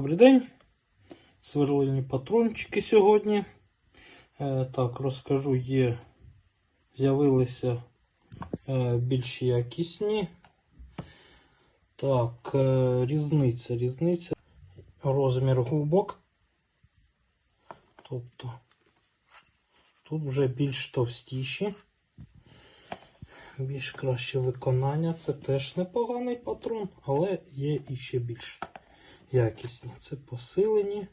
Добрий день. Сверлильні патрончики сьогодні. Е, так, розкажу, є. З'явилися е, більш якісні. Так, е, різниця, різниця. Розмір губок. Тобто тут вже більш товстіші. Більш краще виконання. Це теж непоганий патрон, але є і ще більш якісні. Це посилені.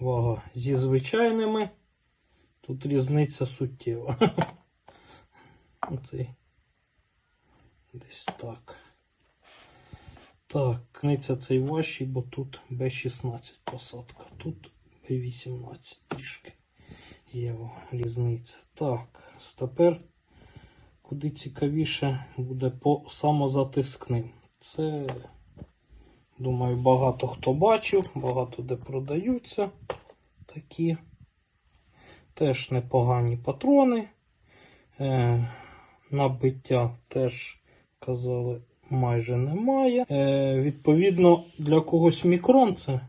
Вага зі звичайними. Тут різниця суттєва. Оцей. Десь так. Так, різниця цей важчий, бо тут Б16 посадка. Тут Б18 трішки є різниця. Так, тепер куди цікавіше буде по самозатискним. Це, думаю, багато хто бачив, багато де продаються такі. Теж непогані патрони. Е, набиття теж казали майже немає. Е, відповідно, для когось мікрон це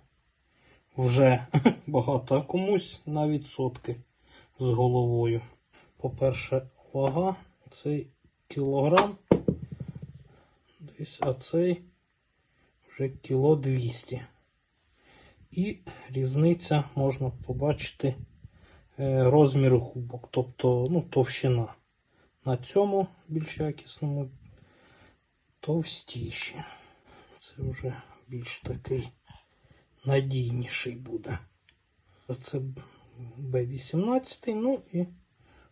вже багато, а комусь навіть сотки з головою. По-перше, вага цей кілограм. Десь, а цей вже кіло 200. І різниця можна побачити е, розмір губок, тобто ну, товщина. На цьому більш якісному товстіші. Це вже більш такий надійніший буде. Це Б18, ну і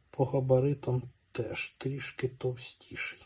по габаритам теж трішки товстіший.